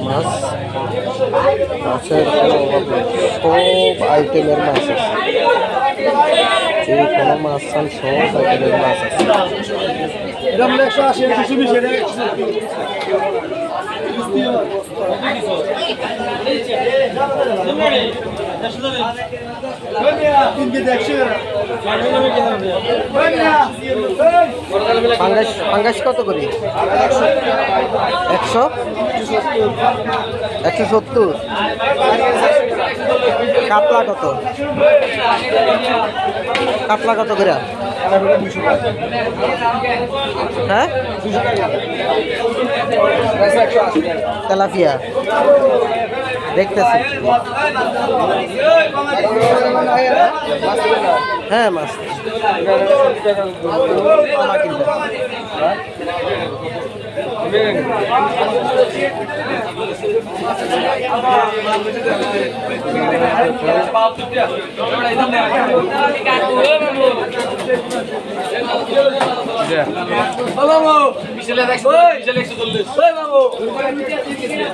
মাছ মাছের সব আইটেমের মাছ আছে যে কোনো মাছ চান সব আইটেমের মাছ আছে একশো পাঙ্গাস পাঙ্গাস কত করে? একশো? একশো সত্তর। কাতলা কত? কাতলা কত করে? হ্যাঁ? তেলাপিয়া। দেখতেছি। হ্যাঁ মাছ মামা কিনবে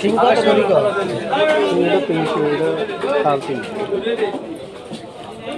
সিং কত করি কর সিংটা তিনশো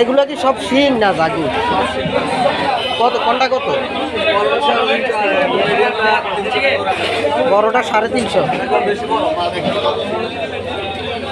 এগুলো কি সব শিং না জাগি? কত কোনটা কত? বড়টা সাড়ে তিনশো।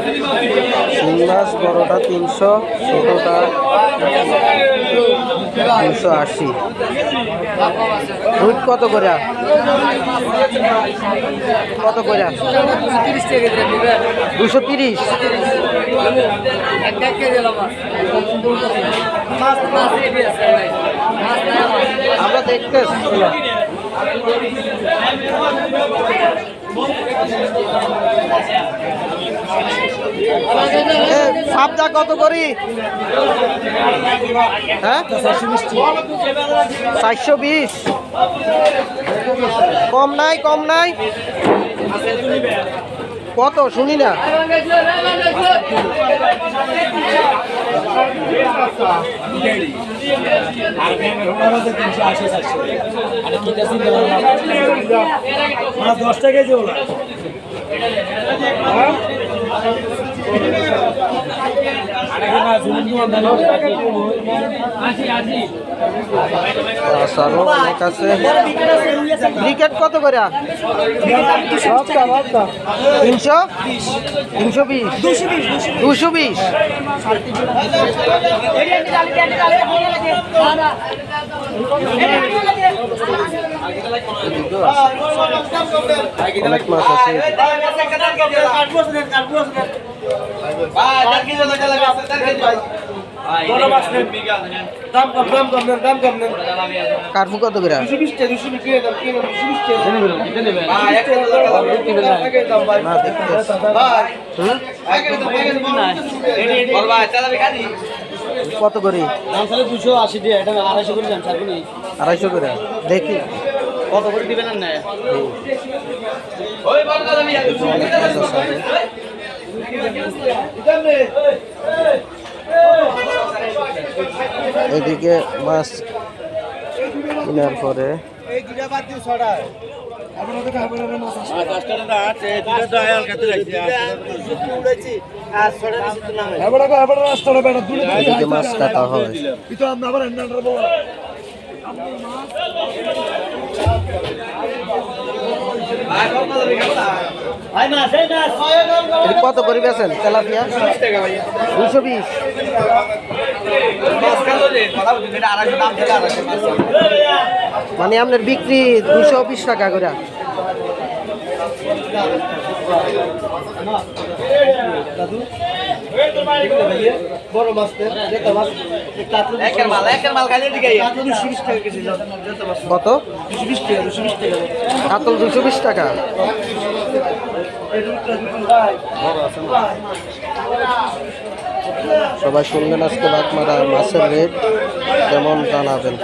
সাইজ নেভার পেজ এটা বেশি বড় নেভার সাইজ শিং মাছ বড়টা তিনশো, ছোটোটা তিনশো আশি। রুট কত করে কত করে দুশো তিরিশ। আমার দেখতে সাবজা কত করি? হ্যাঁ? চারশো বিশ। কম নাই কম নাই। কত? শুনি না। দশ টাকা। কেজি ওলা ক্রিকেট কত করে তিনশো তিনশো বিশ দুশো বিশ। অনেক মাছ আছে দাম কম দাম কম নেন দাম কম নেন কার্পু কত করে টাকা টাকা টাকা? কত করে দুশো আশি দিয়ে আড়াইশো করে আড়াইশো করে দেখি কত করে দিবেন না এদিকে মাছ কেনার পরে মাছ কাটা হয়। এটা কত করে বেছেন তেলাপিয়া? দুশো বিশ। মানে আপনার বিক্রি দুশো বিশ টাকা করে। বড় মাছ কত? দুশো বিশ টাকা দুশো বিশ টাকা কাতল দুশো বিশ টাকা সবাই শুনলেন আজকে বাগমারা মাছের রেট কেমন জানাবেন?